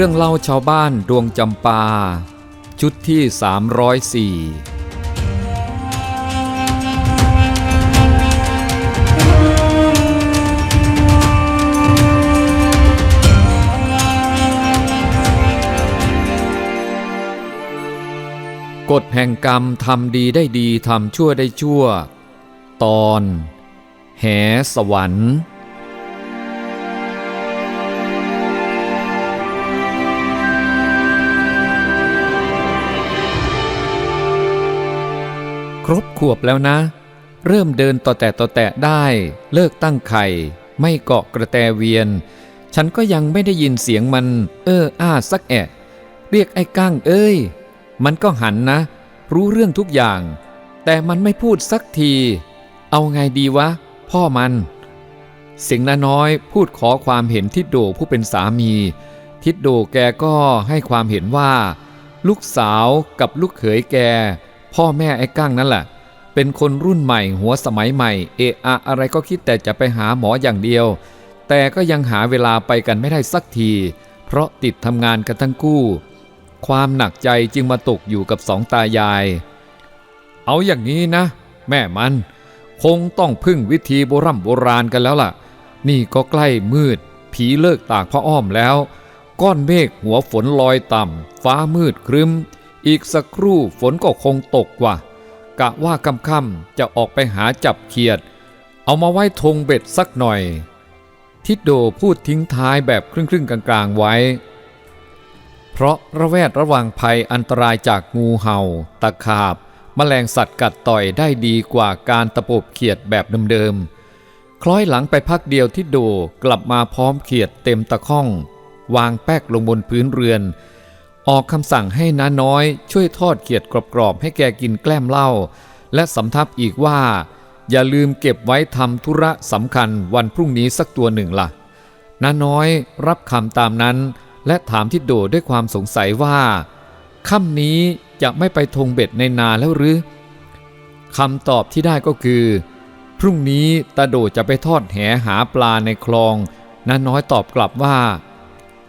รื่องเล่าชาวบ้านดวงจำปา ชุดที่ 304กฎแห่งกรรมทำดีได้ดี ทำชั่วได้ชั่ว ตอน แหสวรรค์ ขวบแล้วนะ เริ่มเดินต่อแต่ต่อแตะได้ เลิกตั้งไข่ ไม่เกาะกระแตเวียน ฉันก็ยังไม่ได้ยินเสียงมัน เอออ้าสักแอะเรียกไอ้ก้างเอ้ย มันก็หันนะ รู้เรื่องทุกอย่าง แต่มันไม่พูดสักที เอาไงดีวะ พ่อมัน เสียงนาน้อยพูดขอความเห็นทิดโดผู้เป็นสามี ทิดโดแกก็ให้ความเห็นว่า ลูกสาวกับลูกเขยแก พ่อแม่ไอ้ก้างนั่นแหละ เป็นคนรุ่นใหม่หัวสมัยใหม่ เอะอะอะไรก็คิดแต่จะไปหาหมออย่างเดียว แต่ก็ยังหาเวลาไปกันไม่ได้สักที เพราะติดทำงานกันทั้งคู่ ความหนักใจจึงมาตกอยู่กับสองตายาย เอาอย่างนี้นะ แม่มัน คงต้องพึ่งวิธีโบรโบราณกันแล้วล่ะ นี่ก็ใกล้มืด ผีเลิกตากพระอ้อมแล้ว ก้อนเมฆหัวฝนลอยต่ำฟ้ามืดครึ้ม อีกสักครู่ฝนก็คงตกว่ะ กะว่าค่ำๆจะออกไปหาจับเขียด เอามาไว้ธงเบ็ดสักหน่อย ทิดโดพูดทิ้งท้ายแบบครึ่งๆกลางๆไว้ เพราะระแวดระวังภัยอันตรายจากงูเห่า ตะขาบแมลงสัตว์กัดต่อยได้ดีกว่าการตะปบเขียดแบบเดิมๆ คล้อยหลังไปพักเดียวที่โดกลับมาพร้อมเขียดเต็มตะข้อง วางแป๊กลงบนพื้นเรือน ออกคำสั่งให้น้าน้อย ช่วยทอดเขียดกรอบๆให้แกกินแกล้มเหล้าและสำทับอีกว่า อย่าลืมเก็บไว้ทำธุระสำคัญวันพรุ่งนี้สักตัวหนึ่งล่ะน้าน้อยรับคำตามนั้น และถามทิดโดด้วยความสงสัยว่าค่ำนี้จะไม่ไปทงเบ็ดในนาแล้วหรือคำตอบที่ได้ก็คือ พรุ่งนี้ตาโดจะไปทอดแหหาปลาในคลองน้าน้อยตอบกลับว่า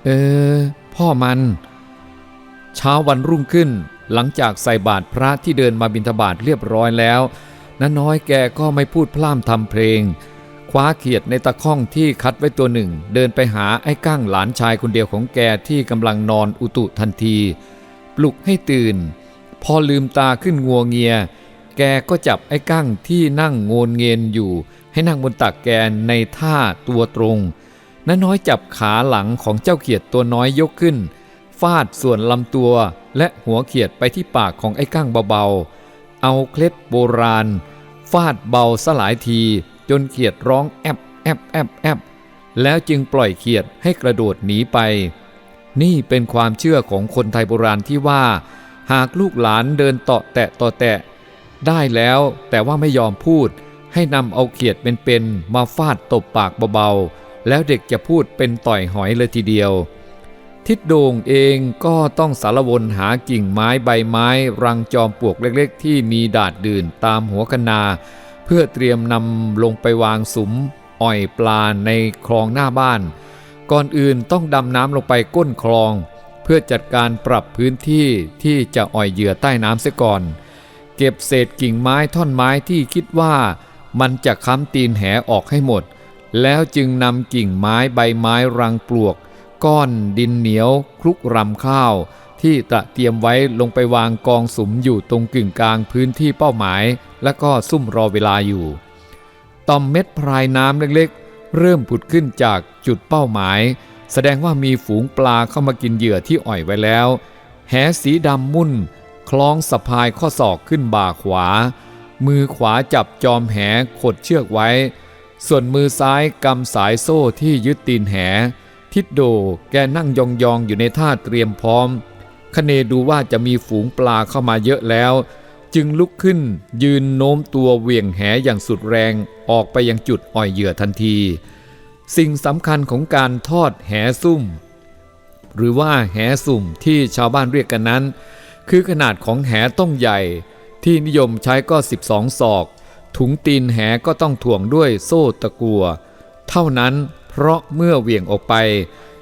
เออ พ่อมัน เช้าวันรุ่งขึ้น หลังจากใส่บาตรพระที่เดินมาบิณฑบาตเรียบร้อยแล้วน้าน้อยแกก็ไม่พูดพล่ำทำเพลง คว้าเขียดในตะข้องที่คัดไว้ตัวหนึ่ง เดินไปหาไอ้ก้างหลานชายคนเดียวของแกที่กำลังนอนอุตุทันที ปลุกให้ตื่น พอลืมตาขึ้นงัวเงีย แกก็จับไอ้ก้างที่นั่งโงนเงียนอยู่ ให้นั่งบนตักแกนในท่าตัวตรงน้าน้อยจับขาหลังของเจ้าเขียดตัวน้อยยกขึ้น ฟาดส่วนลำตัวและหัวเขียดไปที่ปากของไอ้ก้างเบาๆ เอาเคล็ดโบราณ ฟาดเบาสลายทีจนเขียดร้องแอบแอบแอบแอบแล้วจึงปล่อยเขียดให้กระโดดหนีไป นี่เป็นความเชื่อของคนไทยโบราณที่ว่า หากลูกหลานเดินเตาะแตะต่อแตะ ได้แล้วแต่ว่าไม่ยอมพูด ให้นำเอาเขียดเป็นๆมาฟาดตบปากเบาๆ แล้วเด็กจะพูดเป็นต่อยหอยเลยทีเดียว ทิดโด่งเองก็ต้องสารวนหากิ่งไม้ใบไม้ รังจอมปลวกเล็กๆ ที่มีดาดดื่นตามหัวคนา เพื่อเตรียมนำลงไปวางสุมอ่อยปลาในคลองหน้าบ้าน ก่อนอื่นต้องดำน้ำลงไปก้นคลอง เพื่อจัดการปรับพื้นที่ที่จะอ่อยเหยื่อใต้น้ำเสียก่อน เก็บเศษกิ่งไม้ท่อนไม้ที่คิดว่ามันจะค้ำตีนแหออกให้หมด แล้วจึงนำกิ่งไม้ใบไม้รังปลวก ก้อนดินเหนียวคลุกรำข้าว ที่ตระเตรียมไว้ลงไปวางกองสุมอยู่ตรงกึ่งกลางพื้นที่เป้าหมาย และก็ซุ่มรอเวลาอยู่ต่อมเม็ดพรายน้ำเล็กๆ เริ่มผุดขึ้นจากจุดเป้าหมาย แสดงว่ามีฝูงปลาเข้ามากินเหยื่อที่อ่อยไว้แล้ว แหสีดำมุ่น คล้องสะพายข้อศอกขึ้นบ่าขวา มือขวาจับจอมแหขดเชือกไว้ ส่วนมือซ้ายกำสายโซ่ที่ยึดตีนแห ทิดโดแกนั่งยองๆอยู่ในท่าเตรียมพร้อม คเนดูว่าจะมีฝูงปลาเข้ามาเยอะแล้ว จึงลุกขึ้นยืนโน้มตัวเหวี่ยงแหอย่างสุดแรงออกไปยังจุดอ่อยเหยื่อทันที สิ่งสำคัญของการทอดแหซุ่ม หรือว่าแหสุ่มที่ชาวบ้านเรียกกันนั้น คือขนาดของแหต้องใหญ่ ที่นิยมใช้ก็ 12 ศอก ถุงตีนแหก็ต้องถ่วงด้วยโซ่ตะกัว เท่านั้น เพราะเมื่อเหวี่ยงออกไป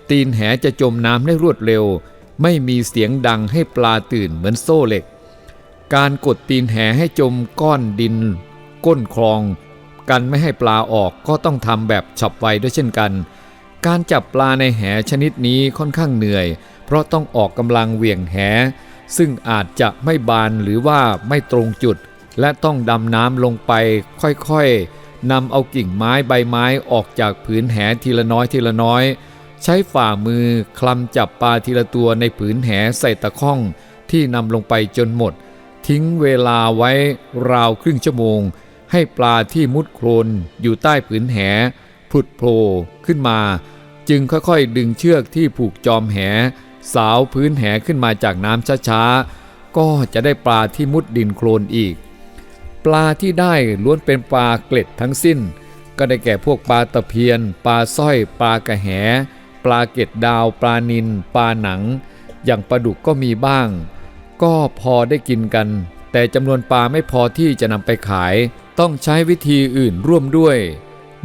ตีนแหจะจมน้ำได้รวดเร็ว ไม่มีเสียงดังให้ปลาตื่นเหมือนโซ่เหล็ก การกดตีนแหให้จมก้อนดิน ก้นคลอง กันไม่ให้ปลาออกก็ต้องทำแบบฉับไวด้วยเช่นกัน การจับปลาในแหชนิดนี้ค่อนข้างเหนื่อย เพราะต้องออกกำลังเหวี่ยงแห ซึ่งอาจจะไม่บานหรือว่าไม่ตรงจุด และต้องดำน้ำลงไปค่อยๆ นำเอากิ่งไม้ใบไม้ออกจากผืนแหทีละน้อยทีละน้อย ใช้ฝ่ามือคลำจับปลาทีละตัวในผืนแหใส่ตะข้องที่นำลงไปจนหมด ทิ้งเวลาไว้ราวครึ่งชั่วโมง ให้ปลาที่มุดโคลนอยู่ใต้ผืนแหผุดโผล่ขึ้นมา จึงค่อยๆ ดึงเชือกที่ผูกจอมแห สาวพื้นแหขึ้นมาจากน้ำช้าๆก็จะได้ปลาที่มุดดินโคลนอีก ปลาที่ได้ล้วนเป็นปลาเกล็ดทั้งสิ้น ก็ได้แก่พวกปลาตะเพียน ปลาสร้อย ปลากระแห ปลาเกล็ดดาว ปลานิน ปลาหนัง อย่างปลาดุกก็มีบ้าง ก็พอได้กินกัน แต่จำนวนปลาไม่พอที่จะนำไปขาย ต้องใช้วิธีอื่นร่วมด้วย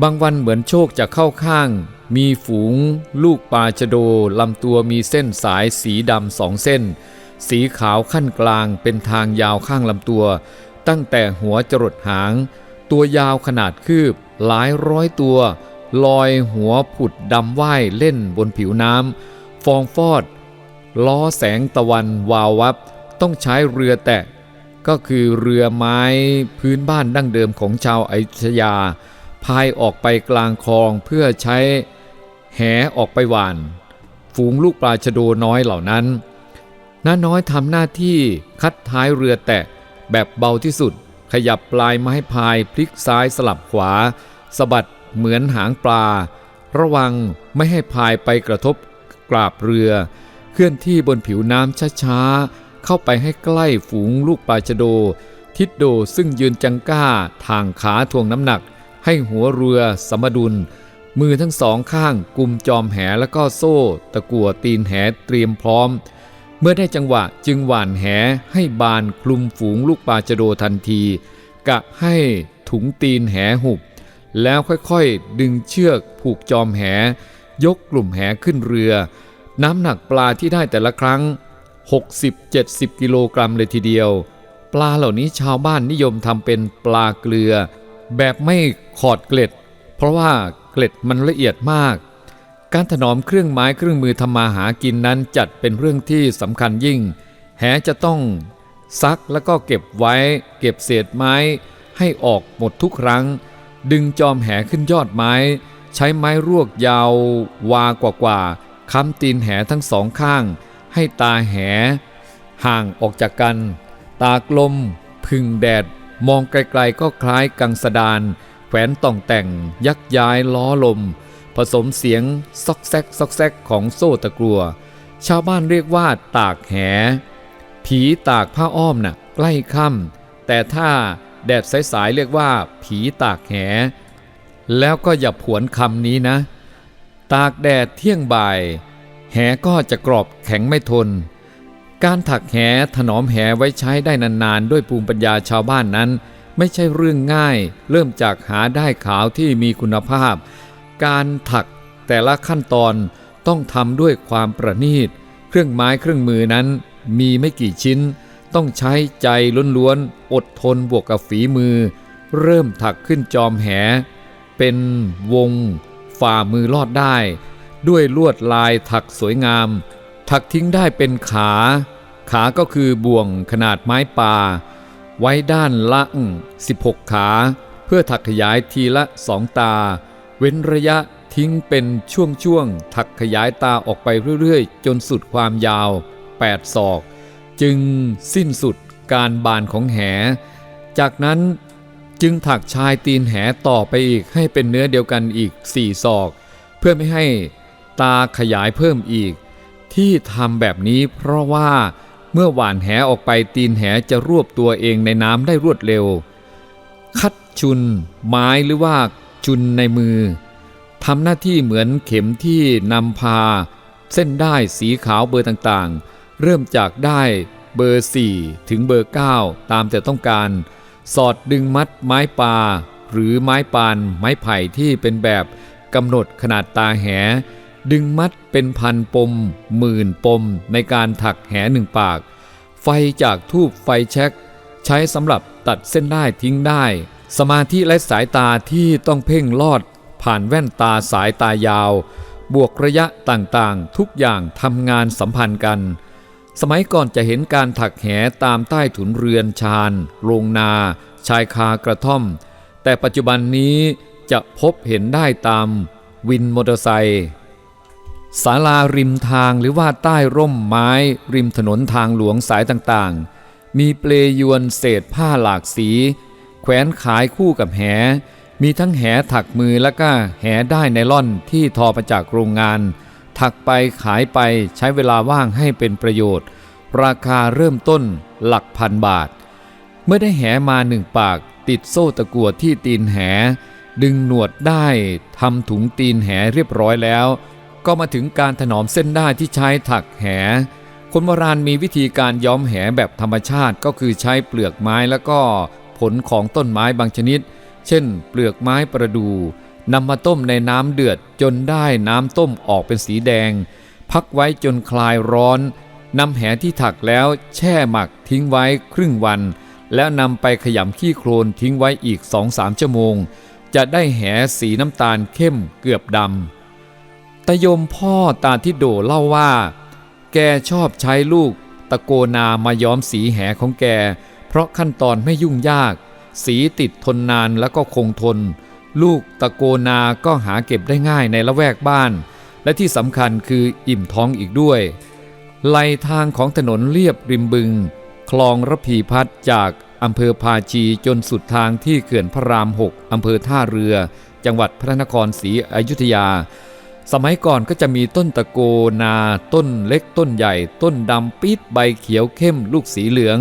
บางวันเหมือนโชคจะเข้าข้าง มีฝูง ลูกปลาชะโดลำตัวมีเส้นสายสีดำสองเส้น สีขาวขั้นกลางเป็นทางยาวข้างลำตัว ตั้งแต่หัวจรดหาง ตัวยาวขนาดคืบหลายร้อยตัว ลอยหัวผุดดำว่ายเล่นบนผิวน้ำฟองฟอด ล้อแสงตะวันวาววับ ต้องใช้เรือแตะ ก็คือเรือไม้พื้นบ้านดั้งเดิมของชาวอยุธยา พายออกไปกลางคลองเพื่อใช้แหออกไปหวาน ฝูงลูกปลาชะโดน้อยเหล่านั้นน้าน้อยทำหน้าที่คัดท้ายเรือแตะ แบบเบาที่สุด ขยับปลายไม้พายพลิกซ้ายสลับขวาสะบัดเหมือนหางปลา ระวังไม่ให้พายไปกระทบกราบเรือ เคลื่อนที่บนผิวน้ำช้าๆ เข้าไปให้ใกล้ฝูงลูกปลาชะโด ทิดโดซึ่งยืนจังก้าทางขาทวงน้ำหนัก ให้หัวเรือสมดุล มือทั้งสองข้างกุมจอมแหแล้วก็โซ่ ตะกั่วตีนแหเตรียมพร้อม เมื่อได้จังหวะจึงหว่านแหให้บานคลุมฝูงลูกปลาชะโดทันที กะให้ถุงตีนแหหุบ แล้วค่อยๆดึงเชือกผูกจอมแห ยกกลุ่มแหขึ้นเรือ น้ำหนักปลาที่ได้แต่ละครั้ง 60-70 กิโลกรัมเลยทีเดียว ปลาเหล่านี้ชาวบ้านนิยมทำเป็นปลาเกลือ แบบไม่ขอดเกล็ด เพราะว่าเกล็ดมันละเอียดมาก การถนอมเครื่องไม้เครื่องมือทำมาหากินนั้นจัดเป็นเรื่องที่สำคัญยิ่ง แหจะต้องซักแล้วก็เก็บไว้ เก็บเศษไม้ให้ออกหมดทุกครั้ง ดึงจอมแหขึ้นยอดไม้ ใช้ไม้รวกยาว วากว่าๆค้ำตีนแหทั้งสองข้าง ให้ตาแห ห่างออกจากกัน ตากลม พึ่งแดด มองไกลๆก็คล้ายกังสดานแขวนต่องแต่งยักย้ายล้อลม ผสมเสียงซอกแซกซอกแซกของโซ่ตะกรัว ชาวบ้านเรียกว่าตากแห ผีตากผ้าอ้อมน่ะใกล้ค่ำแต่ถ้าแดดสายๆเรียกว่า ผีตากแห แล้วก็อย่าผวนคำนี้นะ ตากแดดเที่ยงบ่าย แหก็จะกรอบแข็งไม่ทน การถักแหถนอมแหไว้ใช้ได้นานๆ ด้วยภูมิปัญญาชาวบ้านนั้น ไม่ใช่เรื่องง่าย เริ่มจากหาได้ขาวที่มีคุณภาพ การถักแต่ละขั้นตอนต้องทำด้วยความประณีต เครื่องไม้เครื่องมือนั้นมีไม่กี่ชิ้น ต้องใช้ใจล้วนๆ อดทนบวกกับฝีมือ เริ่มถักขึ้นจอมแห เป็นวง ฝ่ามือลอดได้ ด้วยลวดลายถักสวยงาม ถักทิ้งได้เป็นขา ขาก็คือบ่วงขนาดไม้ปลาไว้ด้านละ 16 ขา เพื่อถักขยายทีละสองตา เว้นระยะทิ้งเป็นช่วงๆถักขยายตาออกไปเรื่อยๆ จนสุดความยาว 8 ศอก จึงสิ้นสุดการบานของแห จากนั้นจึงถักชายตีนแหต่อไปอีกให้เป็นเนื้อเดียวกันอีก 4 ศอก เพื่อไม่ให้ตาขยายเพิ่มอีก ที่ทำแบบนี้เพราะว่าเมื่อหว่านแหออกไปตีนแหจะรวบตัวเองในน้ำได้รวดเร็ว คัดชุน ไม้หรือว่า ชุนในมือทำหน้าที่เหมือนเข็มที่นำพา เส้นได้สีขาวเบอร์ต่างๆ เริ่มจากได้เบอร์ 4 ถึงเบอร์ 9 ตามแต่ต้องการ สอดดึงมัดไม้ปลาหรือไม้ปาน ไม้ไผ่ที่เป็นแบบกำหนดขนาดตาแห ดึงมัดเป็นพันปม หมื่นปมในการถักแหหนึ่งปาก ไฟจากทูบไฟแช็ก ใช้สำหรับตัดเส้นได้ทิ้งได้ สมาธิและสายตาที่ต้องเพ่งลอด ผ่านแว่นตาสายตายาว บวกระยะต่างๆ ทุกอย่างทำงานสัมพันธ์กัน สมัยก่อนจะเห็นการถักแหตามใต้ถุนเรือนชานโรงนา ชายคากระท่อม แต่ปัจจุบันนี้จะพบเห็นได้ตามวินมอเตอร์ไซค์ศาลาริมทางหรือว่าใต้ร่มไม้ ริมถนนทางหลวงสายต่างๆ มีเปลยวนเศษผ้าหลากสี วน ขายคู่กับแห มีทั้งแหถักมือและก็แหได้ไนล่อนที่ทอมาจากโรงงาน ถักไปขายไปใช้เวลาว่างให้เป็นประโยชน์ ราคาเริ่มต้นหลักพันบาท เมื่อได้แหมาหนึ่งปาก ติดโซ่ตะกั่วที่ตีนแห ดึงหนวดได้ทำถุงตีนแหเรียบร้อยแล้ว ก็มาถึงการถนอมเส้นได้ที่ใช้ถักแหคนโบราณมีวิธีการย้อมแหแบบธรรมชาติก็คือใช้เปลือกไม้แล้วก็ ผลของต้นไม้บางชนิด เช่น เปลือกไม้ประดู่นำมาต้มในน้ำเดือดจนได้น้ำต้มออกเป็นสีแดง พักไว้จนคลายร้อนนำแหที่ถักแล้วแช่หมักทิ้งไว้ครึ่งวัน แล้วนำไปขยำขี้โคลนทิ้งไว้อีก2-3ชั่วโมง จะได้แหสีน้ำตาลเข้มเกือบดำตะยมพ่อตาที่โดเล่าว่า แกชอบใช้ลูกตะโกนามาย้อมสีแหของแก เพราะขั้นตอนไม่ยุ่งยาก สีติดทนนานแล้วก็คงทน ลูกตะโกนาก็หาเก็บได้ง่ายในละแวกบ้าน และที่สำคัญคืออิ่มท้องอีกด้วยไหลทางของถนนเลียบริมบึง คลองระพีพัฒน์จากอำเภอพาชีจนสุดทางที่เขื่อนพระรามหกอำเภอท่าเรือ จังหวัดพระนครศรีอยุธยา สมัยก่อนก็จะมีต้นตะโกนา ต้นเล็กต้นใหญ่ ต้นดำปี๊ดใบเขียวเข้มลูกสีเหลือง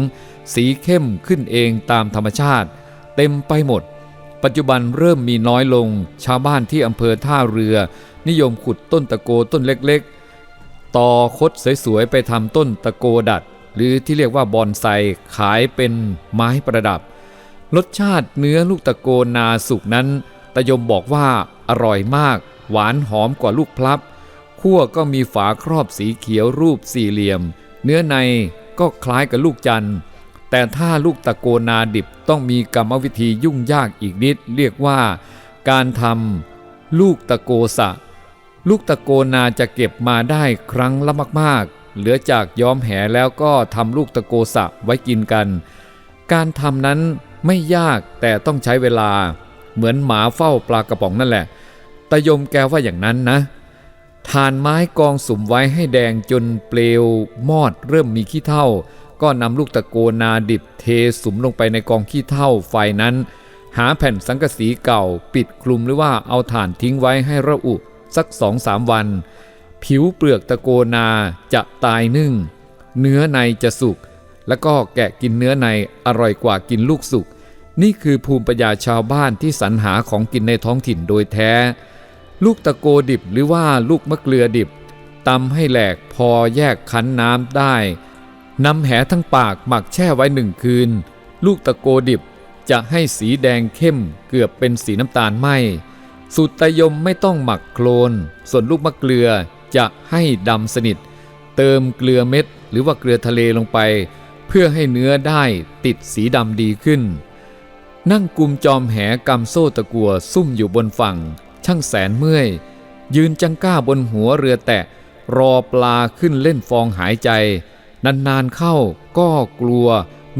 สีเข้มขึ้นเองตามธรรมชาติ เต็มไปหมด ปัจจุบันเริ่มมีน้อยลง ชาวบ้านที่อำเภอท่าเรือ นิยมขุดต้นตะโกต้นเล็กๆ ต่อคดสวยๆ ไปทำต้นตะโกดัด หรือที่เรียกว่าบอนไซขายเป็นไม้ประดับ รสชาติเนื้อลูกตะโกนาสุกนั้นตะยมบอกว่าอร่อยมาก หวานหอมกว่าลูกพลับคั่วก็มีฝาครอบสีเขียวรูปสี่เหลี่ยม เนื้อในก็คล้ายกับลูกจันทร์ แต่ถ้าลูกตะโกนาดิบต้องมีกรรมวิธียุ่งยากอีกนิด เรียกว่า การทำลูกตะโกสะ ลูกตะโกนาจะเก็บมาได้ครั้งละมากๆ เหลือจากย้อมแหแล้วก็ทำลูกตะโกสะไว้กินกัน การทำนั้นไม่ยากแต่ต้องใช้เวลา เหมือนหมาเฝ้าปลากระป๋องนั่นแหละตายมแกว่าอย่างนั้นนะทานไม้กองสุมไว้ให้แดงจนเปลวมอดเริ่มมีขี้เท่า ก็นำลูกตะโกนาดิบเทสุมลงไปในกองขี้เท่าไฟนั้น หาแผ่นสังกะสีเก่าปิดคลุมหรือว่าเอาถ่านทิ้งไว้ให้ระอุสักสองสามวัน ผิวเปลือกตะโกนาจะตายนึ่ง เนื้อในจะสุก แล้วก็แกะกินเนื้อในอร่อยกว่ากินลูกสุก นี่คือภูมิปัญญาชาวบ้านที่สรรหาของกินในท้องถิ่นโดยแท้ ลูกตะโกดิบหรือว่าลูกมะเกลือดิบตำให้แหลกพอแยกคั้นน้ำได้ นำแหทั้งปากหมักแช่ไว้หนึ่งคืน ลูกตะโกดิบจะให้สีแดงเข้มเกือบเป็นสีน้ำตาลไหมสูตรตะยมไม่ต้องหมักโคลน ส่วนลูกมะเกลือจะให้ดำสนิท เติมเกลือเม็ด หรือว่าเกลือทะเลลงไป เพื่อให้เนื้อได้ติดสีดำดีขึ้น นั่งกุมจอมแหกำโซ่ตะกัวซุ่มอยู่บนฝั่ง ช่างแสนเมื่อย ยืนจังก้าบนหัวเรือแตะ รอปลาขึ้นเล่นฟองหายใจ นานๆเข้าก็กลัว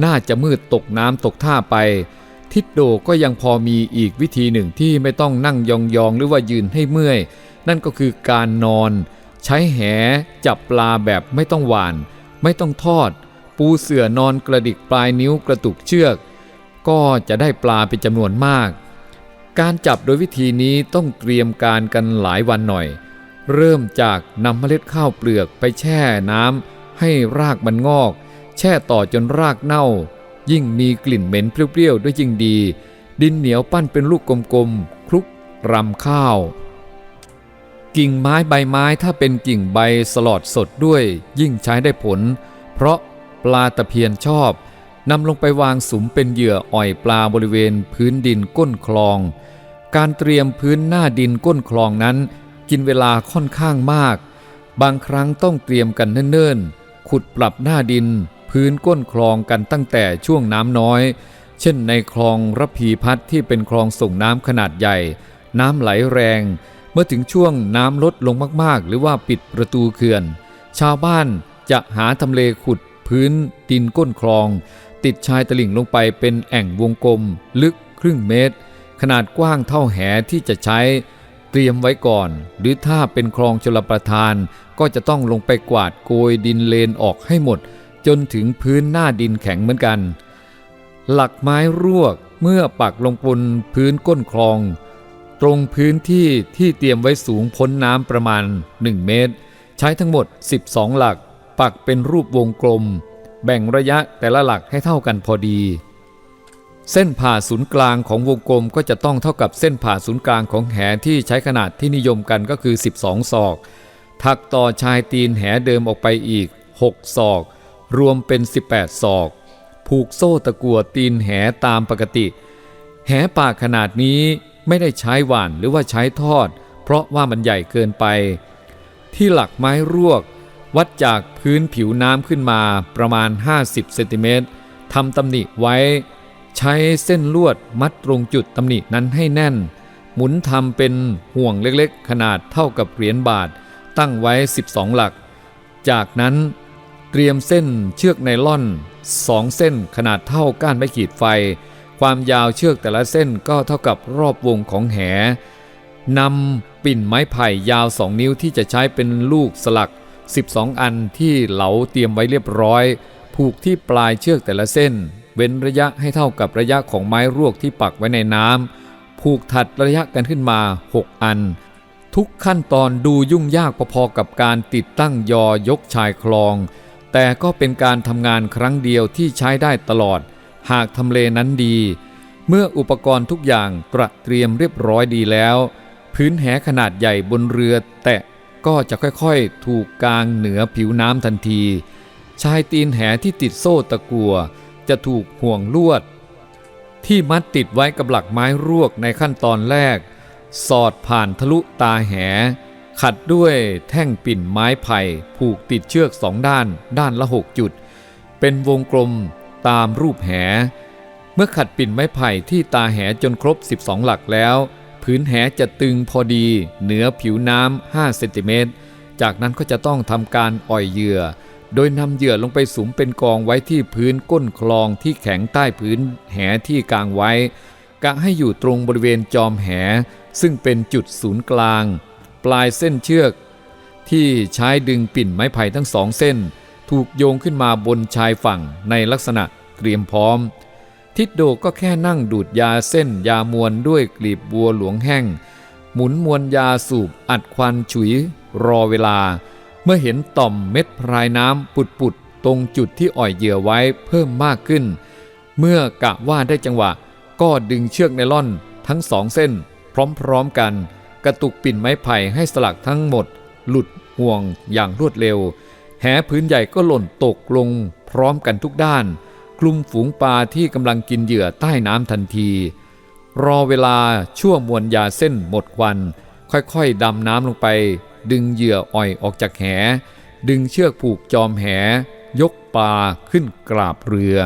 น่าจะมืดตกน้ำตกท่าไป ทิดโดก็ยังพอมีอีกวิธีหนึ่งที่ไม่ต้องนั่งยองๆ หรือว่ายืนให้เมื่อย นั่นก็คือการนอน ใช้แหจับปลาแบบไม่ต้องหวาน ไม่ต้องทอด ปูเสื่อนอนกระดิกปลายนิ้วกระตุกเชือก ก็จะได้ปลาเป็นจำนวนมาก การจับโดยวิธีนี้ต้องเตรียมการกันหลายวันหน่อย เริ่มจากนำเมล็ดข้าวเปลือกไปแช่น้ำ ให้รากมันงอก แช่ต่อจนรากเน่า ยิ่งมีกลิ่นเหม็นเปรี้ยวๆด้วยยิ่งดี ดินเหนียวปั้นเป็นลูกกลมๆคลุกรำข้าว กิ่งไม้ใบไม้ถ้าเป็นกิ่งใบสลอดสดด้วย ยิ่งใช้ได้ผล เพราะปลาตะเพียนชอบนำลงไปวางสุมเป็นเหยื่ออ่อยปลาบริเวณพื้นดินก้นคลอง การเตรียมพื้นหน้าดินก้นคลองนั้น กินเวลาค่อนข้างมาก บางครั้งต้องเตรียมกันเนิ่นๆ ขุดปรับหน้าดิน พื้นก้นคลองกันตั้งแต่ช่วงน้ำน้อย เช่นในคลองระพีพัฒน์ที่เป็นคลองส่งน้ำขนาดใหญ่ น้ำไหลแรง เมื่อถึงช่วงน้ำลดลงมากๆ หรือว่าปิดประตูเขื่อน ชาวบ้านจะหาทำเลขุดพื้นดินก้นคลอง ติดชายตลิ่งลงไปเป็นแอ่งวงกลม ลึกครึ่งเมตร ขนาดกว้างเท่าแหที่จะใช้ เตรียมไว้ก่อน หรือถ้าเป็นคลองชลประทาน ก็จะต้องลงไปกวาดโกยดินเลนออกให้หมด จนถึงพื้นหน้าดินแข็งเหมือนกัน หลักไม้รวกเมื่อปักลงบนพื้นก้นคลอง ตรงพื้นที่ที่เตรียมไว้สูงพ้นน้ำประมาณ 1 เมตร ใช้ทั้งหมด 12 หลัก ปักเป็นรูปวงกลม แบ่งระยะแต่ละหลักให้เท่ากันพอดี เส้นผ่าศูนย์กลางของวงกลมก็จะต้องเท่ากับเส้นผ่าศูนย์กลางของแหที่ใช้ขนาดที่นิยมกันก็คือ 12 ศอก ถักต่อชายตีนแหเดิมออกไปอีก 6 ศอก รวมเป็น 18 ศอก ผูกโซ่ตะกัวตีนแหตามปกติ แหป่าขนาดนี้ไม่ได้ใช้หว่านหรือว่าใช้ทอด เพราะว่ามันใหญ่เกินไป ที่หลักไม้รวก วัดจากพื้นผิวน้ำขึ้นมาประมาณ 50เซนติเมตรทำตำหนิไว้ ใช้เส้นลวดมัดตรงจุดตำหนินั้นให้แน่น หมุนทำเป็นห่วงเล็กๆ ขนาดเท่ากับเหรียญบาท ตั้งไว้ 12 หลัก จากนั้นเตรียมเส้นเชือกไนล่อน2เส้นขนาดเท่าก้านไม้ขีดไฟ ความยาวเชือกแต่ละเส้นก็เท่ากับรอบวงของแหนำปิ่นไม้ไผ่ยาว2นิ้วที่จะใช้เป็นลูกสลัก 12 อันที่เหลาเตรียมไว้เรียบร้อย ผูกที่ปลายเชือกแต่ละเส้น เว้นระยะให้เท่ากับระยะของไม้รวกที่ปักไว้ในน้ำผูกถัดระยะกันขึ้นมา 6 อัน ทุกขั้นตอนดูยุ่งยากพอๆกับการติดตั้งยอยกชายคลอง แต่ก็เป็นการทำงานครั้งเดียวที่ใช้ได้ตลอด หากทำเลนั้นดี เมื่ออุปกรณ์ทุกอย่างตระเตรียมเรียบร้อยดีแล้ว พื้นแหขนาดใหญ่บนเรือ แตะก็จะค่อยๆ ถูกกางเหนือผิวน้ำทันที ชายตีนแหที่ติดโซ่ตะกัว จะถูกห่วงลวด ที่มัดติดไว้กับหลักไม้รวกในขั้นตอนแรก สอดผ่านทะลุตาแห ขัดด้วยแท่งปิ่นไม้ไผ่ผูกติดเชือกสองด้าน ด้านละหกจุด เป็นวงกลมตามรูปแห เมื่อขัดปิ่นไม้ไผ่ที่ตาแหจนครบ 12 หลักแล้วพื้นแหจะตึงพอดีเหนือผิวน้ำ5เซนติเมตร จากนั้นก็จะต้องทำการอ่อยเหยื่อ โดยนำเหยื่อลงไปสุมเป็นกองไว้ที่พื้นก้นคลองที่แข็งใต้พื้นแหที่กลางไว้ กะให้อยู่ตรงบริเวณจอมแห ซึ่งเป็นจุดศูนย์กลาง ปลายเส้นเชือก ที่ใช้ดึงปิ่นไม้ไผ่ทั้งสองเส้น ถูกโยงขึ้นมาบนชายฝั่งในลักษณะเตรียมพร้อม ทิดโดก็แค่นั่งดูดยาเส้นยามวนด้วยกลีบบัวหลวงแห้ง หมุนมวนยาสูบอัดควันฉุย รอเวลา เมื่อเห็นต่อมเม็ดพรายน้ำปุดๆตรงจุดที่อ่อยเหยื่อไว้เพิ่มมากขึ้น เมื่อกะว่าได้จังหวะ ก็ดึงเชือกไนล่อนทั้งสองเส้น พร้อมๆกัน กระตุกปิ่นไม้ไผ่ให้สลักทั้งหมด หลุดห่วงอย่างรวดเร็ว แหพื้นใหญ่ก็หล่นตกลง พร้อมกันทุกด้านคลุมฝูงปลาที่กำลังกินเหยื่อใต้น้ำทันที รอเวลาชั่วมวลยาเส้นหมดควัน ค่อยๆดำน้ำลงไป ดึงเหยื่ออ่อยออกจากแห ดึงเชือกผูกจอมแห ยกปลาขึ้นกราบเรือ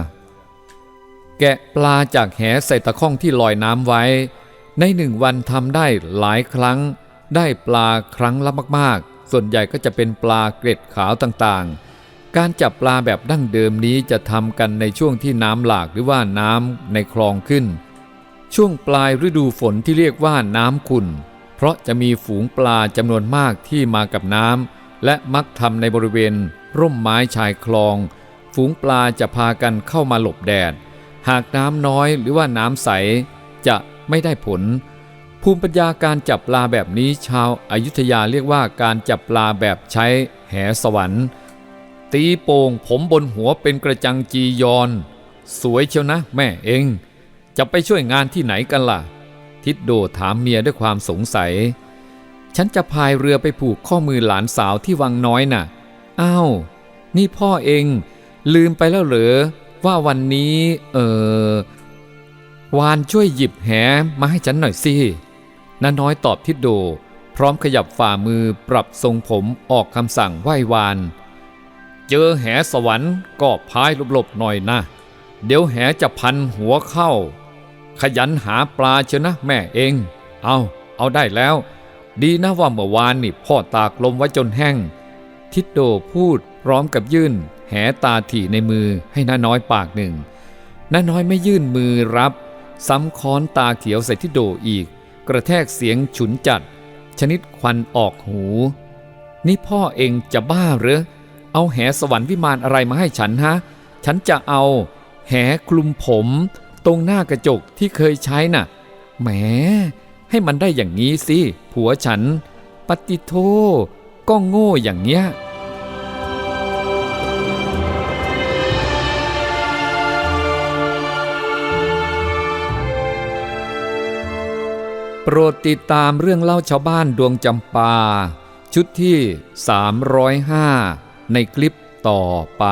แกะปลาจากแหใส่ตะข้องที่ลอยน้ำไว้ ในหนึ่งวันทำได้หลายครั้ง ได้ปลาครั้งละมากๆ ส่วนใหญ่ก็จะเป็นปลาเกร็ดขาวต่างๆ การจับปลาแบบดั้งเดิมนี้จะทำกันในช่วงที่น้ำหลากหรือว่าน้ำในคลองขึ้น ช่วงปลายฤดูฝนที่เรียกว่าน้ำขุ่น ราะจะมีฝูงปลาจำนวนมากที่มากับน้ำและมักทำในบริเวณ ร่มไม้ชายคลอง ฝูงปลาจะพากันเข้ามาหลบแดด หากน้ำน้อยหรือว่าน้ำใสจะไม่ได้ผล ภูมิปัญญาการจับปลาแบบนี้ชาวอายุทยาเรียกว่าการจับปลาแบบใช้แหสวรรค์ ตีโป่งผมบนหัวเป็นกระจังจียอน สวยเชียวนะแม่เอง จะไปช่วยงานที่ไหนกันล่ะ ทิดโดถามเมียด้วยความสงสัย ฉันจะพายเรือไปผูกข้อมือหลานสาวที่วังน้อยน่ะ อ้าว นี่พ่อเอง ลืมไปแล้วเหรอ ว่าวันนี้ เออวานช่วยหยิบแหมาให้ฉันหน่อยสิน้าน้อยตอบทิดโด พร้อมขยับฝ่ามือปรับทรงผมออกคำสั่งไหว้วาน เจอแหสวรรค์ก็พายหลบๆหน่อยนะ เดี๋ยวแหจะพันหัวเข้า ขยันหาปลาเชนะแม่เอง เอาเอาได้แล้ว ดีนะว่าเมื่อวานนี่พ่อตากลมไว้จนแห้ง ทิดโดพูดพร้อมกับยื่น แหตาถี่ในมือให้น้าน้อยปากหนึ่งน้าน้อยไม่ยื่นมือรับ ซ้ำค้อนตาเขียวใส่ทิดโดอีก กระแทกเสียงฉุนจัด ชนิดควันออกหู นี่พ่อเองจะบ้าหรือเอาแหสวรรค์วิมานอะไรมาให้ฉันฮะ ฉันจะเอา แหคลุมผม ตรงหน้ากระจกที่เคยใช้น่ะ แหม ให้มันได้อย่างนี้สิ ผัวฉัน ปฏิโทก็โง่อย่างเนี้ยโปรดติดตามเรื่องเล่าชาวบ้านดวงจำปา ชุดที่ 305 ในคลิปต่อไป